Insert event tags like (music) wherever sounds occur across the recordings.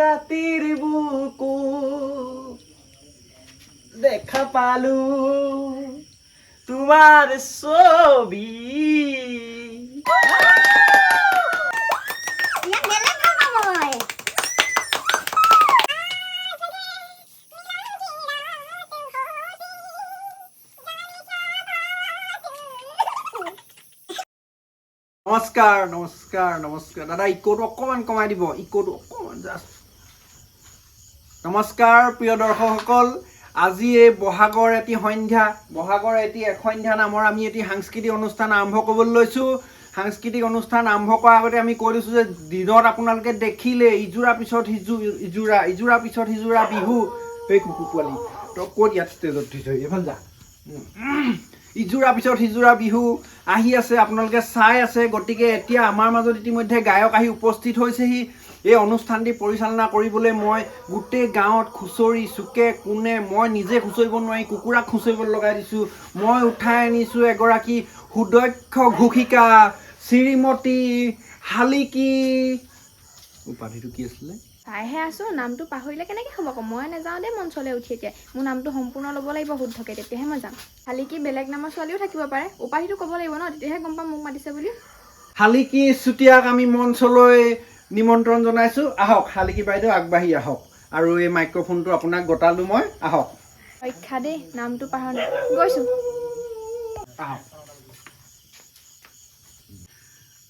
ৰাতিৰ বুকু দেখা পালো তোমাৰ ছবি। নমস্কাৰ নমস্কাৰ নমস্কাৰ দাদা, ইকোটো অকণমান কমাই দিব, ইকোটো অকণমান জাষ্ট নমস্কাৰ, প্ৰিয় দৰ্শকসকল। আজি এই বহাগৰ এটি সন্ধ্যা, বহাগৰ এটি এসন্ধ্যা নামৰ আমি এটি সাংস্কৃতিক অনুষ্ঠান আৰম্ভ কৰিবলৈ লৈছোঁ। সাংস্কৃতিক অনুষ্ঠান আৰম্ভ কৰাৰ আগতে আমি কৈ দিছোঁ যে দিনত আপোনালোকে দেখিলে ইযোৰা পিছত সিজো ইযোৰা ইযোৰা পিছত সিযোৰা বিহু। এই কুকুৰ পোৱালি তই ক'ত ইয়াত ষ্টেজত থৈ থৈ এইফালে যা। ইযোৰা পিছত সিযোৰা বিহু আহি আছে, আপোনালোকে চাই আছে। গতিকে এতিয়া আমাৰ মাজত ইতিমধ্যে গায়ক আহি উপস্থিত হৈছেহি। এই অনুষ্ঠানটি পৰিচালনা কৰিবলৈ মই গোটেই গাঁৱত খুচৰি চুকে কোণে মই নিজে খুচৰিব নোৱাৰি কুকুৰাক খুচৰিব লগাই দিছোঁ। মই উঠাই আনিছোঁ এগৰাকী সুদক্ষ ঘোষিকা শ্ৰীমতী শালিকী। উপাধিটো কি আছিলে? চাইহে আছো নামটো পাহৰিলে কেনেকে হ'ব আকৌ? মই নাযাওঁ দেই মঞ্চলৈ উঠি এতিয়া। মোৰ নামটো সম্পূৰ্ণ ল'ব লাগিব শুদ্ধকে তেতিয়াহে মই যাম। খালি কি বেলেগ নামৰ ছোৱালীও থাকিব পাৰে। উপাধিটো ক'ব লাগিব ন? তেতিয়াহে গম পাম মোক মাতিছে বুলি। শালিকী চুতীয়াক আমি মঞ্চলৈ নিমন্ত্ৰণ জনাইছোঁ। আহক শালিকী বাইদেউ আগবাঢ়ি আহক। আৰু এই মাইক্ৰফোনটো আপোনাক গতালোঁ মই। আহক। ৰক্ষা দেই নামটো পাহৰা নাই। গৈছোঁ। আহক।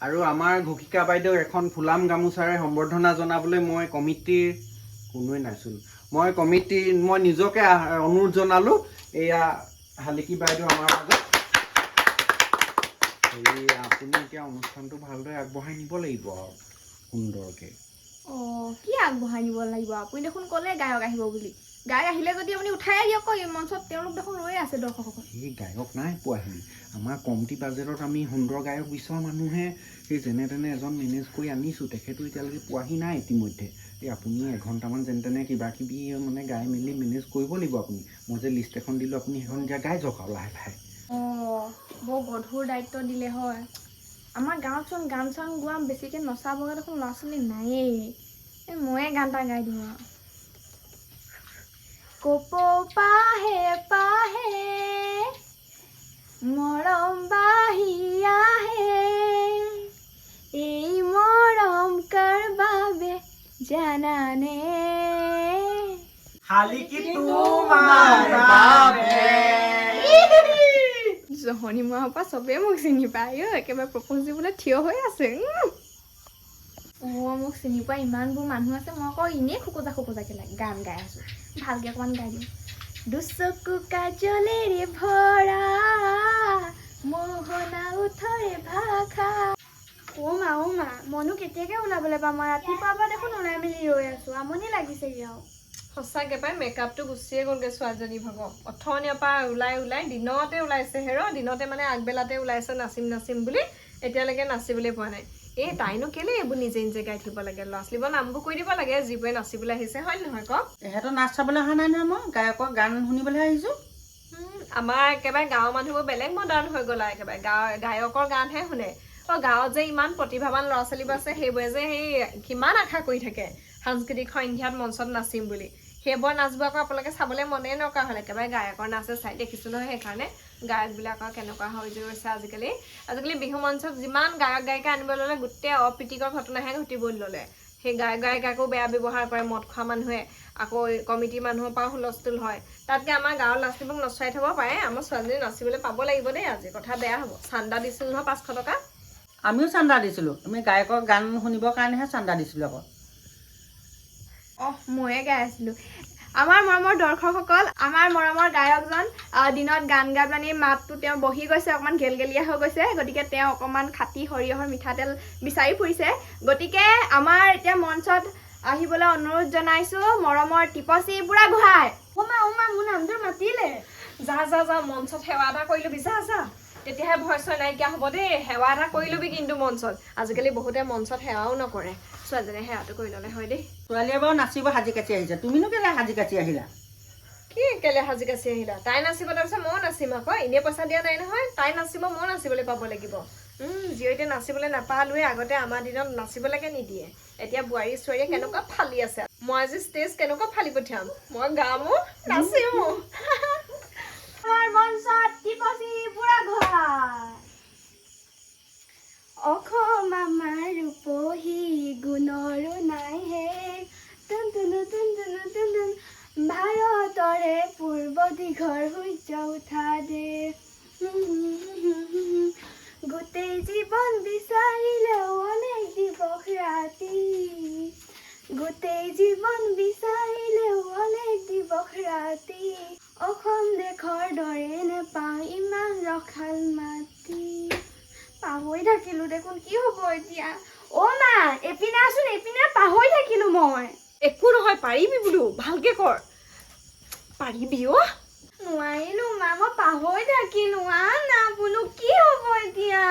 আৰু আমাৰ ঘোষিকা বাইদেউক এখন ফুলাম গামোচাৰে সম্বৰ্ধনা জনাবলৈ মই কমিটিৰ কোনোৱে নাইচোন। মই কমিটিৰ মই নিজকে অনুৰোধ জনালোঁ। এয়া শালিকী বাইদেউ আমাৰ মাজত। হেৰি আপুনি এতিয়া অনুষ্ঠানটো ভালদৰে আগবঢ়াই নিব লাগিব। আৰু সুন্দৰকৈ। অঁ কি আগবঢ়াই নিব লাগিব? আপুনি দেখোন ক'লে গায়ক আহিব বুলি। গায়ক আহিলে যদি আপুনি উঠাই দিয়ক এই মঞ্চত তেওঁলোক দেখোন ৰৈ আছে দৰ্শকসকল। সেই গায়ক নাই পোৱাহি আমাৰ কমটি বাজেটত আমি সুন্দৰ গায়ক বিচৰা মানুহে সেই যেনে তেনে এজন মেনেজ কৰি আনিছোঁ তেখেতো এতিয়ালৈকে পোৱাহি নাই ইতিমধ্যে। এই আপুনি এঘণ্টামান যেনে তেনে কিবা কিবি মানে গাই মেলি মেনেজ কৰিব লাগিব আপুনি। মই যে লিষ্ট এখন দিলোঁ আপুনি সেইখন এতিয়া গাই যাওক আৰু লাহে লাহে অঁ বৰ গধুৰ দায়িত্ব দিলে হয়। আমাৰ গাঁৱতচোন গান চান গোৱা বেছিকৈ নচা বগা দেখোন ল'ৰা ছোৱালী নায়েই। এই ময়ে গান এটা গাই দিওঁ আৰু। কপৌ পাহে পাহে, মৰম বাঢ়ি আহে। এই মৰম কাৰ বাবে জানানে? জহনি মৰাৰ পৰা চবেই মোক চিনি পায়। অ' একেবাৰে প্ৰপ'জ দিবলৈ থিয় হৈ আছে। অ' মোক চিনি পোৱা ইমানবোৰ মানুহ আছে মই আকৌ এনেই খোকোজা খোকোজাকৈ লাগে গান গাই আছোঁ। ভালকৈ অকণমান গাই দিওঁ। দুচকু কাজলেৰে ভৰা মোহনা উঠৰে ভাষা। অ' মা অ' মা মইনো কেতিয়াকৈ ওলাবলৈ পাম মই? ৰাতিপুৱাৰ পৰা দেখোন ওলাই মেলি ৰৈ আছোঁ আমনি লাগিছেগৈ আৰু। সঁচাকে পাই মেকআপটো গুচিয়ে গ'লগে ছোৱালীজনী ভাগ অথনিৰ পৰা ওলাই ওলাই দিনতে ওলাইছে হেৰ দিনতে মানে আগবেলাতে ওলাইছে নাচিম নাচিম বুলি এতিয়ালৈকে নাচিবলৈ পোৱা নাই। এই তাইনো কেলে এইবোৰ নিজে নিজে গাই থাকিব লাগে? ল'ৰা ছোৱালীবোৰ নামবোৰ কৈ দিব লাগে যিবোৰে নাচিবলৈ আহিছে হয় নহয় কওক? এহেঁতৰ নাচ চাবলৈ অহা নাই নহয় মই গায়কৰ গান শুনিবলৈহে আহিছোঁ। আমাৰ একেবাৰে গাঁৱৰ মানুহবোৰ বেলেগ মডাৰ্ণ হৈ গ'ল আৰু একেবাৰে। গাঁৱৰ গায়কৰ গানহে শুনে। অ গাঁৱত যে ইমান প্ৰতিভাৱান ল'ৰা ছোৱালীবোৰ আছে সেইবোৰে যে সেই কিমান আশা কৰি থাকে। সাংস্কৃতিক সন্ধ্যাত মঞ্চত নাচিম বুলি। সেইবোৰ নাচবোৰ আকৌ আপোনালোকে চাবলৈ মনেই নকৰা হ'ল। একেবাৰে গায়কৰ নাচে চাই দেখিছোঁ নহয় সেইকাৰণে গায়কবিলাকৰ কেনেকুৱা হৈ গৈছে আজিকালি। আজিকালি বিহু মঞ্চত যিমান গায়ক গায়িকা আনিব ল'লে গোটেই অপ্ৰীতিকৰ ঘটনাহে ঘটিবলৈ ল'লে। সেই গায়ক গায়িকাকো বেয়া ব্যৱহাৰ কৰে মদ খোৱা মানুহে আকৌ কমিটিৰ মানুহৰ পৰা হুলস্থুল হয়। তাতকে আমাৰ গাঁৱৰ ছোৱালীবোৰক নচুৱাই থ'ব পাৰে আমাৰ ছোৱালীজনী নাচিবলৈ পাব লাগিব দেই আজি কথা বেয়া হ'ব। চান্দা দিছিল নহয় পাঁচশ টকা। আমিও চান্দা দিছিলোঁ। আমি গায়কৰ গান শুনিবৰ কাৰণেহে চান্দা দিছিলোঁ আকৌ। অহ ময়ে গাই আছিলোঁ। আমাৰ মৰমৰ দৰ্শকসকল আমাৰ মৰমৰ গায়কজন দিনত গান গাই পেলানি মাতটো তেওঁ বহি গৈছে অকণমান গেলগেলীয়া হৈ গৈছে গতিকে তেওঁ অকণমান খাটি সৰিয়হৰ মিঠাতেল বিচাৰি ফুৰিছে। গতিকে আমাৰ এতিয়া মঞ্চত আহিবলৈ অনুৰোধ জনাইছোঁ মৰমৰ টিপচী বুঢ়াগোহাঁই উমা উমা মোৰ নামটো মাতিলে। যা যা যা মঞ্চত সেৱা এটা কৰি ল'বি যা যা। তেতিয়াহে ভয় চয় নাইকিয়া হ'ব দেই সেৱা এটা কৰি ল'বি কিন্তু মঞ্চত। আজিকালি বহুতে মঞ্চত সেৱাও নকৰে। ছোৱালীজনীয়ে সেৱাটো কৰি ল'লে হয় দেই। ছোৱালীয়ে বাৰু নাচিব সাজি কাচি আহিছে। তুমিনো কেলে সাজি কাচি আহিলা? কি কেলে সাজি কাচি আহিলা? তাই নাচিব তাৰপিছত ময়ো নাচিম আকৌ। এনেই পইচা দিয়া নাই নহয়। তাই নাচিব ময়ো নাচিবলৈ পাব লাগিব। জীয়ৰীতে নাচিবলৈ নাপালোৱে আগতে আমাৰ দিনত নাচিবলৈকে নিদিয়ে। এতিয়া বোৱাৰী ছোৱাৰীয়ে কেনেকুৱা ফালি আছে। মই আজি ষ্টেজ কেনেকুৱা ফালি পঠিয়াম? মই গামো নাচিমো আমাৰ মঞ্চত টিপচি বুঢ়াগোহাঁই অসম আমাৰ ৰূপহী গুণৰো নাই হে টুন টুনু টুন টুনু টুন টুন ভাৰতৰে পূৰ্ব দিঘৰ সূৰ্য উঠা দেশ গোটেই জীৱন বিচাৰিলেও অনেক দিৱস ৰাতি গোটেই জীৱন বিচাৰিলেও অনেক দিৱস ৰাতি অসম দেশৰ দৰে নেপাওঁ ইমান ৰসাল মাটি পাহৰি থাকিলো দেখোন কি হ'ব এতিয়া? অ' মা এপিনে আছোন এপিনে পাহৰি থাকিলো মই। একো নহয় পাৰিবি বোলো ভালকে কৰ। পাৰিবি অ। নোৱাৰিলো মা মই পাহৰি থাকিলো আ না বোলো কি হ'ব এতিয়া?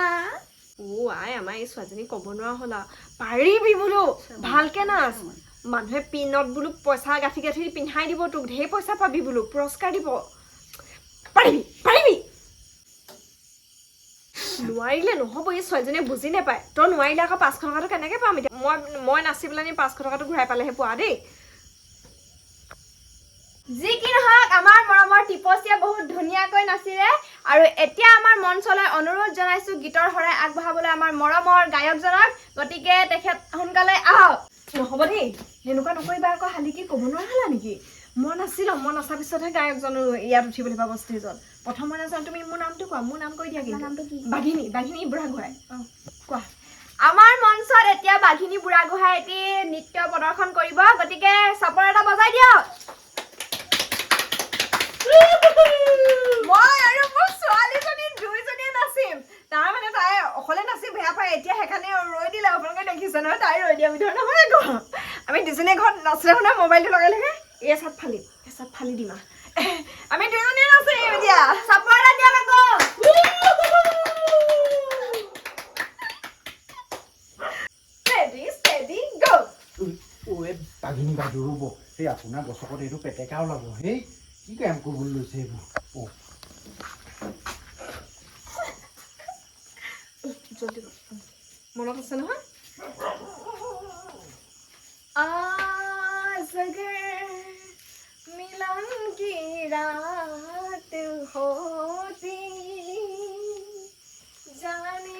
অ আই আমাৰ এই ছোৱালীজনী ক'ব নোৱাৰা হ'ল পাৰিবি বোলো ভালকে নাচ। মানুহে পিনত বোলো পইচা গাঁঠি গাঁঠি পিন্ধাই দিব তোক ঢেৰ পইচা পাবি বোলো পুৰস্কাৰ দিব। পাৰিবি। নোৱাৰিলে নহ'ব এই ছোৱালীজনীয়ে বুজি নাপায়। তই নোৱাৰিলে আকৌ পাঁচশ টকাটো কেনেকৈ পাম এতিয়া? মই মই নাচি পেলাই পাঁচশ টকাটো ঘূৰাই পালেহে পোৱা দেই। যি কি নহওক আমাৰ মৰমৰ টিপচীয়ে বহুত ধুনীয়াকৈ নাচিলে আৰু এতিয়া আমাৰ মঞ্চলৈ অনুৰোধ জনাইছো গীতৰ শৰাই আগবঢ়াবলৈ আমাৰ মৰমৰ গায়কজনক। গতিকে তেখেত সোনকালে আহক। নহ'ব দেই সেনেকুৱা নকৰিবা আকৌ শালিকি ক'ব নোৱাৰা নেকি? মই নাচি ল'ম মই নচাৰ পিছতহে গায়কজনো ইয়াত উঠিবলৈ পাব ষ্টেজত প্ৰথম মই নাজানো তুমি মোৰ নামটো কোৱা মোৰ নাম কৈ দিয়া তোমাৰ নামটো কি? কিন্তু বাঘিনী বাঘিনী বুঢ়াগোহাঁই অঁ। কোৱা। আমাৰ মঞ্চত এতিয়া বাঘিনী বুঢ়াগোহাঁই এটি নৃত্য প্ৰদৰ্শন কৰিব গতিকে চাপৰ এটা বজাই দিয়ক। মই আৰু মোৰ ছোৱালীজনী দুইজনীয়ে নাচিম। তাৰ মানে তাই অকলে নাচি বেয়া পায় এতিয়া সেইকাৰণে ৰৈ দিলে। আপোনালোকে দেখিছে নহয় তাই ৰৈ দিয়া ভিতৰত নহয় আকৌ আমি দুজনীয়ে ঘৰত নাচিলে মানে মোবাইলটো লগাই লাগে এই চাত ফালিম এই চাত ফালি দিম আৰু আমি দুজনীয়ে নাচিম এতিয়া চাপৰ এটা দিয়ক আকৌ ষ্টেডি ষ্টেডি গ' ঐ বাঘিনী বাইদেউ ৰ'ব সেই আপোনাৰ গছকত এইটো পেটেকা ওলাব সেই কি কাম কৰিবলৈ লৈছে এইবোৰ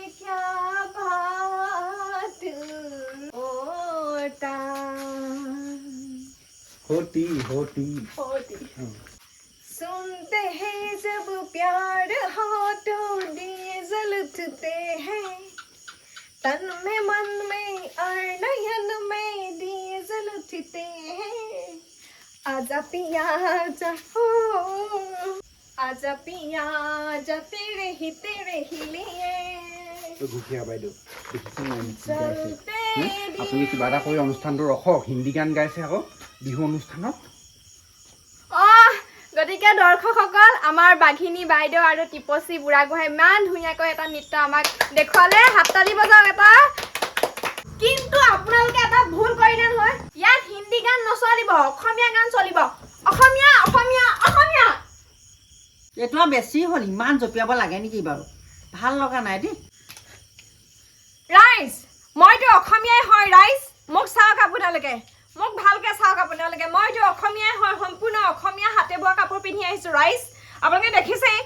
क्या बात होता? होती होती। होती। हाँ। सुनते हैं जब प्यार हो तो डीजल उठते हैं। तन में मन में और नयन में डीजल उठते हैं। आजा पिया जा हो। आजा पिया जा तेरे ही तेरे ही लिए। ঘুখীয়া বাইদেউ আপুনি কিবা এটা কৰি অনুষ্ঠানটো ৰখক হিন্দী গান গাইছে আকৌ বিহু অনুষ্ঠানত। গতিকে দৰ্শকসকল আমাৰ বাঘিনী বাইদেউ আৰু টিপচী বুঢ়াগোহাঁই ইমান ধুনীয়াকৈ এটা নৃত্য আমাক দেখুৱালে। হাততালি বজাওক এটা। কিন্তু আপোনালোকে এটা ভুল কৰিলে নহয়। ইয়াত হিন্দী গান নচলিব অসমীয়া গান চলিব। অসমীয়া অসমীয়া অসমীয়া। এইটো বেছি হ'ল ইমান জঁপিয়াব লাগে নেকি বাৰু? ভাল লগা নাই দেই। ৰাইজ মইতো অসমীয়াই হয় ৰাইজ মোক চাওক আপোনালোকে। মোক ভালকে চাওক আপোনালোকে। মইতো অসমীয়াই হয়, সম্পূৰ্ণ অসমীয়া হাতে বোৱা কাপোৰ পিন্ধি আহিছো ৰাইজ আপোনালোকে দেখিছেই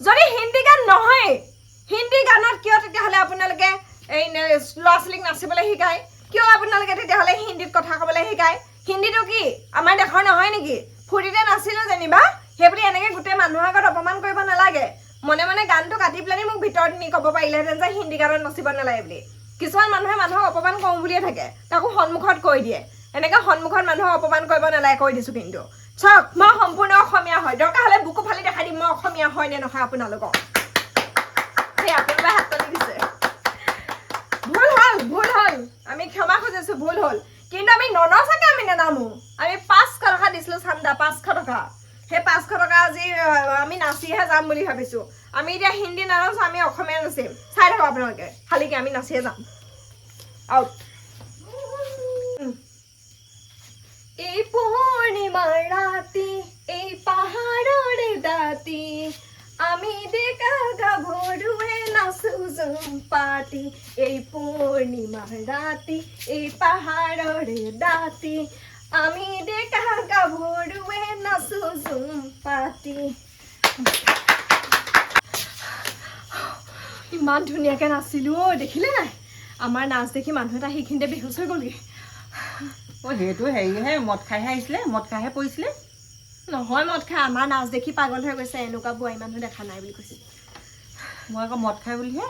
যদি হিন্দী গান নহয়, হিন্দী গানত কিয় তেতিয়াহ'লে আপোনালোকে এই ল'ৰা ছোৱালীক নাচিবলৈ শিকায়? কিয় আপোনালোকে তেতিয়াহ'লে হিন্দীত কথা ক'বলৈ শিকায়? হিন্দীটো কি? আমাৰ দেশৰ নহয় নেকি? ফূৰ্তিতে নাচিলোঁ যেনিবা। সেইবুলি এনেকৈ গোটেই মানুহৰ আগত অপমান কৰিব নালাগে। মনে মনে গানটো কাটি পেলাই মোক ভিতৰত নি ক'ব পাৰিলেহেঁতেন যে হিন্দী গানত নাচিব নালাগে বুলি। কিছুমান মানুহে মানুহক অপমান কৰোঁ বুলিয়ে থাকে। তাকো সন্মুখত কৈ দিয়ে। এনেকৈ সন্মুখত মানুহক অপমান কৰিব নালাগে কৈ দিছোঁ কিন্তু। চাওক মই সম্পূৰ্ণ অসমীয়া হয়। দৰকাৰ হ'লে বুকু ফালি দেখাই দিম মই অসমীয়া হয় নে নহয় আপোনালোকক। সেই আপোনালোকে দিছে। ভুল হ'ল ভুল হ'ল। আমি ক্ষমা খুজিছোঁ ভুল হ'ল। কিন্তু আমি ননচাকে আমি নেনামো। আমি পাঁচশ টকা দিছিলোঁ চান্দা পাঁচশ টকা। সেই পাঁচশো টকা আজি আমি নাচিহে যাম বুলি ভাবিছোঁ। আমি এতিয়া হিন্দী নানাচো আমি অসমীয়া নাচিম। চাই থাকক আপোনালোকে। খালিকে আমি নাচিয়ে যাম। আউট এই পূৰ্ণিমাৰ ৰাতি, এই পাহাৰৰ দাঁতি, আমি ডেকা গাভৰুৱে নাচো জুম পাতি এই পূৰ্ণিমাৰ ৰাতি, এই পাহাৰৰে দাঁতি আমি ডেকা গাভৰুৱে নাচো জুম পাতি। ইমান ধুনীয়াকে নাচিলো দেখিলে নাই? আমাৰ নাচ দেখি মানুহ এটা সেইখিনিতে বেহুচ হৈ গ'লগে। অ সেইটো হেৰিহে মদ খাইহে আহিছিলে? মদ খাইহে পৰিছিলে? নহয় মদ খাই আমাৰ নাচ দেখি পাগল হৈ গৈছে এনেকুৱা বোৱাৰী মানুহ দেখা নাই বুলি কৈছে। মই আকৌ মদ খাই বুলিহে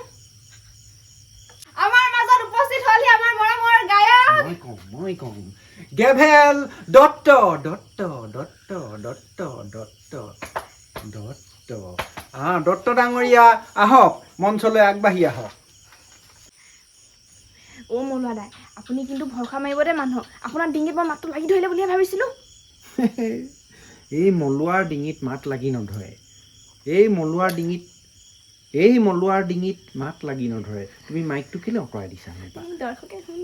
মই কওঁ মই কওঁ গেভেল দত্ত দত্ত দত্ত দত্ত দত্ত দত্ত আহ দত্ত ডাঙৰীয়া আহক মঞ্চলৈ আগবাঢ়ি আহক অ' মনুৱা দাই আপুনি কিন্তু ভৰসা মাৰিব দেই মানুহক। আপোনাৰ ডিঙিত মই মাতটো লাগি ধৰিলে বুলিহে ভাবিছিলোঁ। (laughs) এই মলুৱাৰ ডিঙিত মাত লাগি নধৰে। এই মলুৱাৰ ডিঙিত এই মলুৱাৰ ডিঙিত মাত লাগি নধৰে। তুমি মাইকটো কেলৈ অঁতৰাই দিছা দৰ্শকে শুনিব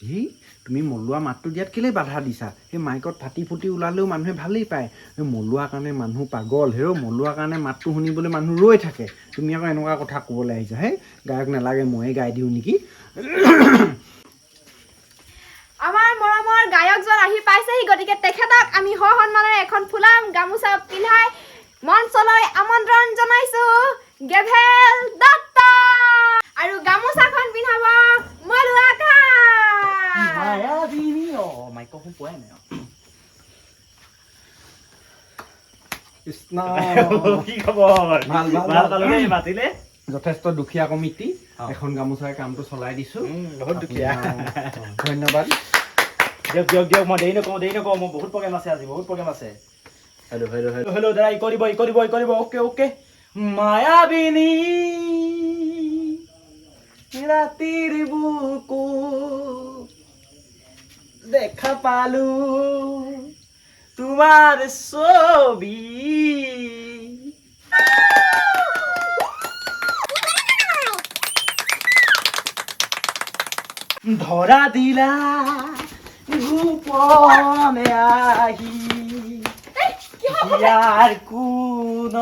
এই তুমি মলুৱা মাতটো দিয়াত কেলৈ বাধা দিছা? সেই মাইকত ফাটি ফুটি ওলালেও মানুহে ভালেই পায়। এই মলুৱাৰ কাৰণে মানুহ পাগল। হেৰ' মলুৱাৰ কাৰণে মাতটো শুনিবলৈ মানুহ ৰৈ থাকে। তুমি আকৌ এনেকুৱা কথা ক'বলৈ আহিছা হে গায়ক নালাগে ময়ে গাই দিওঁ নেকি? আমাৰ মৰমৰ গায়কজন আহি পাইছেহি। গতিকে তেখেতক আমি সসন্মানেৰে এখন ফুলা গামোচা পিন্ধাই মঞ্চলৈ আমন্ত্ৰণ জনাইছো। গেভেল দত্ত আৰু গামোচাখন পিন্ধাব মলুৱা খাই মায়াবিনী অ মাইক্ৰফোন পোৱাই নাই কৃষ্ণ কি খবৰ ভালো, ভালো, ভালো ভালো। পালো দেই মাতিলে যথেষ্ট দুখীয়া কমিটি এখন গামোচাৰে কামটো চলাই দিছো উম, বহুত দুখীয়া ধন্যবাদ দিয়ক দিয়ক দিয়ক মই দেৰি নকওঁ দেৰি নকওঁ মোৰ বহুত প্ৰগ্ৰেম আছে আজি বহুত প্ৰগ্ৰেম আছে হেল্ল' হেল্ল' হেল্ল' হেল্ল' দাদা ই কৰিব ই কৰিব ই কৰিব অ'কে অ'কে মায়াবিনী রাতির বুকু দেখা পালু তোমার ছবি। ধরা দিলা গোপনে আহি। আর কু কোন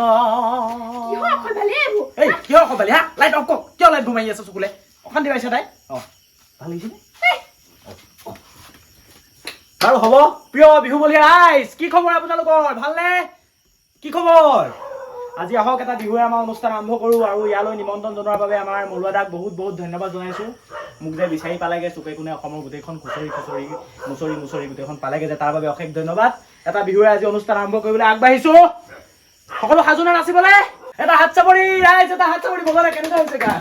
কিহৰ অসভ্যালি এইবোৰ? এই কিয় খবালি হা লাইট অফ কক কিয় লাইট ঘুমাই আছে চকুলে? অশান্তি পাইছে তাই? অঁ। ভাল লাগিছেনে বাৰু হ'ব প্ৰিয় বিহুবলীয়া ৰাইজ কি খবৰ আপোনালোকৰ? ভালনে? কি খবৰ? আজি আহক এটা বিহুৱে আমাৰ অনুষ্ঠান আৰম্ভ কৰোঁ আৰু ইয়ালৈ নিমন্ত্ৰণ জনোৱাৰ বাবে আমাৰ মৰুৱাদাক বহুত বহুত ধন্যবাদ জনাইছোঁ। মোক যে বিচাৰি পালেগে চুকে কোণে অসমৰ গোটেইখন খুচৰি খুচৰি মুচৰি মুচৰি গোটেইখন পালেগে যে তাৰ বাবে অশেষ ধন্যবাদ। এটা বিহুৱে আজি অনুষ্ঠান আৰম্ভ কৰিবলৈ আগবাঢ়িছোঁ। সকলো সাজোনে নাচিবলে এটা হাত চাপৰি ৰাইজ, এটা হাত চাপৰি বজালে কেনেকুৱা হৈছে গা?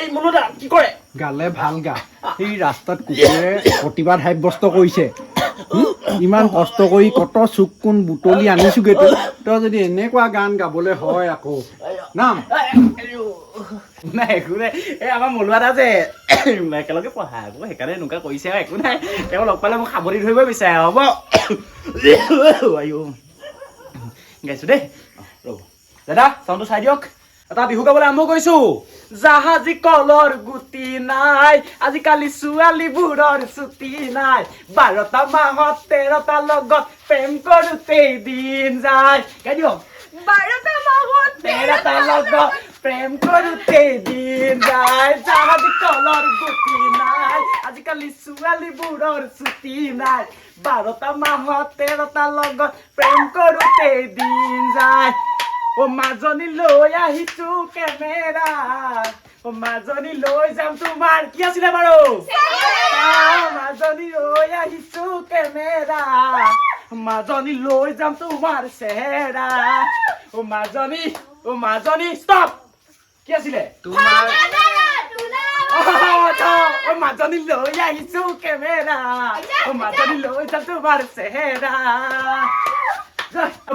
এই মনুদা, কি কৰে? গালে ভালো গা। এই ৰাস্তাত কুকুৰে প্ৰতিবাদ সাব্যস্ত কৰিছে? ইমান কষ্ট কৰি কত চুক কোন বুটলি আনিছোগে তই? তই যদি এনেকুৱা গান গাবলৈ হয় আকৌ। নাম। নাই একো নাই। এই আমাৰ মলুৱা দা যে একেলগে পঢ়া আকৌ সেইকাৰণে এনেকুৱা কৰিছে আৰু একো নাই। তেওঁ লগ পালে মোক সাৱধি ধৰিব বিচাৰে হ'ব? আইঅ গাইছো দেই। ৰ'ব। দাদা চাউণ্ডটো চাই দিয়ক। এটা বিহু গাবলৈ আৰম্ভ কৰিছো। জাহাজী কলৰ গুটি নাই আজিকালি ছোৱালীবোৰৰ ছুটি নাই। বাৰটা মাহত তেৰটা লগত প্ৰেম কৰোঁতেই দিন যায়। গাই দিয়ক। বাৰটা মাহত তেৰটা লগত প্ৰেম কৰোঁতে দিন যায়। জাহাজী কলৰ গুটি নাই আজিকালি ছোৱালীবোৰৰ ছুটি নাই। বাৰটা মাহত তেৰটা লগত প্ৰেম কৰোঁতে দিন যায়। অ মাজনী লৈ আহিছো কেমেৰা অ মাজনী লৈ যাম তোমাৰ কি আছিলে বাৰু মাজনী লৈ আহিছো কেমেৰা মাজনী লৈ যাম তোমাৰ চেহেৰা অ মাজনী অ মাজনী ষ্টপ কি আছিলে? তোমাৰ অ মাজনী লৈ আহিছো কেমেৰা অ মাজনী লৈ যাম তোমাৰ চেহেৰা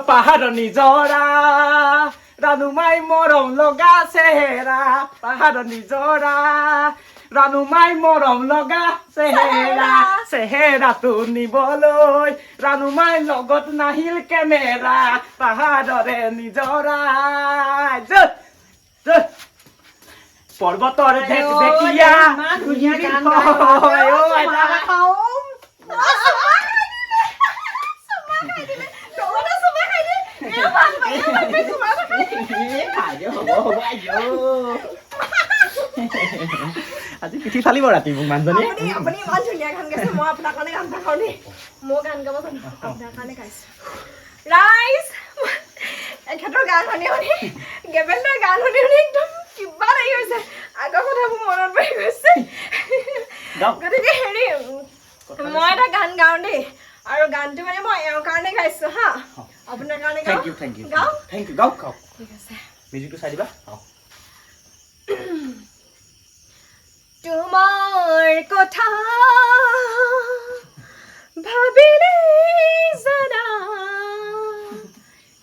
পাহাড় নিজরা রানুমাই মরম লগা চেহেরা পাহাড় নিজরা রানুমাই মরম লগা চেহেরা চেহেরা তো নিবলৈ রানুমাই লগত নাহিল কেমেৰা। পাহাড়ৰে নিজৰা পৰ্বতৰ দেখিয়া আজি পিঠি ফালিব ৰাতি মোক মানুহজনী। আপুনি ইমান ধুনীয়া গান গাইছে মই আপোনাৰ কাৰণে গান এটা দেই মই গান গাব জানো আপোনাৰ কাৰণে গাইছো। ৰাইজ এখেতৰ গান শুনি শুনি গেবেলটোৰ গান শুনি শুনি একদম কিবা লাগি গৈছে। আগৰ কথাবোৰ মনত পৰি গৈছে। গতিকে হেৰি মই এটা গান গাওঁ দেই। আৰু গানটো মানে মই এওঁৰ কাৰণে গাইছো হা। আপোনাৰ কাৰণে গাওঁ থেংক ইউ থেংক ইউ গাওঁ থেংক ইউ গাওক গাওক ঠিক আছে মিউজিকটো চাই দিবা অঁ তোমাৰ কথা ভাবিলে জানা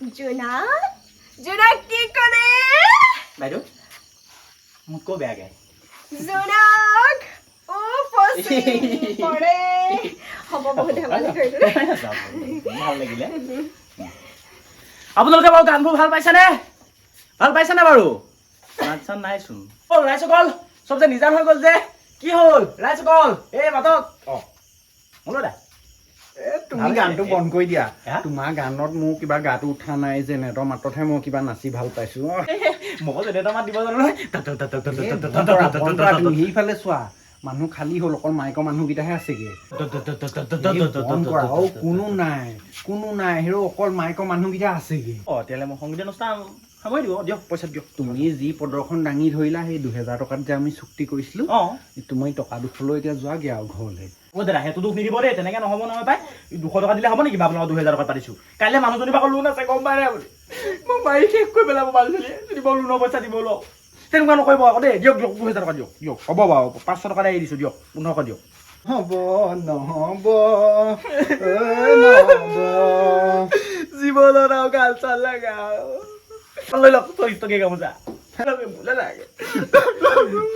জোনাক জোনাক কি কৰে বাইদেউ মোতকৈ বেয়া গায় জোনাক ও পচি পৰে হ'ব বহুত ধেমালি কৰিলো ভালো লাগিলে আপোনালোকে বাৰু গানবোৰ ভাল পাইছেনে? ভাল পাইছেনে বাৰু? গান চান। নাইচোন অ' ৰাইজসকল চব যে নিজান হৈ গ'ল যে কি হ'ল? ৰাইজসকল এই মাতক। অঁ। মোলৈ দা। তুমি গানটো বন্ধ কৰি দিয়া? তোমাৰ গানত মোৰ কিবা গাটো উঠা নাই যে নেটৰ মাততহে মই কিবা নাচি ভাল পাইছো মই যেনে মাত দিব জানো নহয়। সেইফালে চোৱা। মানুহ খালী হ'ল অকল মাইকৰ মানুহকেইটাহে আছেগে। কোনো নাই কোনো নাই হেৰ অকল মাইকৰ মানুহকেইটা আছেগে। অঁ তেতিয়াহ'লে মই সংগীত অনুষ্ঠান সামৰি দিব দিয়ক পইচা দিয়ক। তুমি যি প্ৰদৰ্শন দাঙি ধৰিলা সেই দুহেজাৰ টকাত যে আমি চুক্তি কৰিছিলো অঁ। তুমি টকা দুখলৈ এতিয়া যোৱাগে আৰু ঘৰলৈ। অ' দাদা সেইটো দুখ নিদিব দেই তেনেকৈ নহ'ব নহয় পাই। দুশ টকা দিলে হ'ব নেকি? আপোনালোকৰ দুহেজাৰ টকাত পাতিছোঁ। কাইলৈ মানুহজনীৰ পৰা লোন আছে গম পাই নাই আপুনি? মই মাৰি শেষ কৰি পেলাব মানুহজনীয়ে। যদি মই লোনৰ পইচা দিব লওঁ। তেনেকুৱা নকৰিব আকৌ দেই। দিয়ক দিয়ক দুহেজাৰ টকা দিয়ক। দিয়ক হ'ব বাৰু। পাঁচশো টকা এৰি দিছোঁ দিয়ক। পোন্ধৰশ দিয়ক। হ'ব নহ'ব। জীৱনত আৰু গান চান লাগে লৈ লওক টকীয়া গামোচা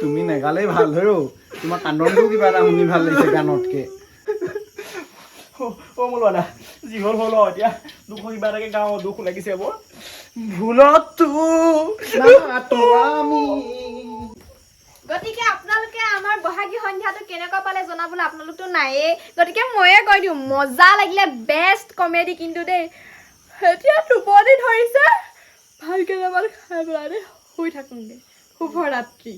তুমি নেগালেই ভালো হয় অ' তোমাৰ কান্দনটো কিবা এটা শুনি ভালো লাগিছে গানতকে। অ' মোৰ ল'ৰা যি হ'ল হ'ল এতিয়া। দুখ কিবা এটাকে গাওঁ দুখ লাগিছে বৰ আমি। গতিকে আপোনালোকে আমাৰ বহাগী সন্ধ্যাটো কেনেকুৱা পালে জনাবলৈ আপোনালোকতো নায়েই। গতিকে ময়ে কৈ দিওঁ মজা লাগিলে বেষ্ট কমেডি কিন্তু দেই। এতিয়া টোপনি ধৰিছে ভালকৈ যাবলৈ খাই পেলাই দেই শুই থাকোঁগৈ। শুভৰাত্ৰি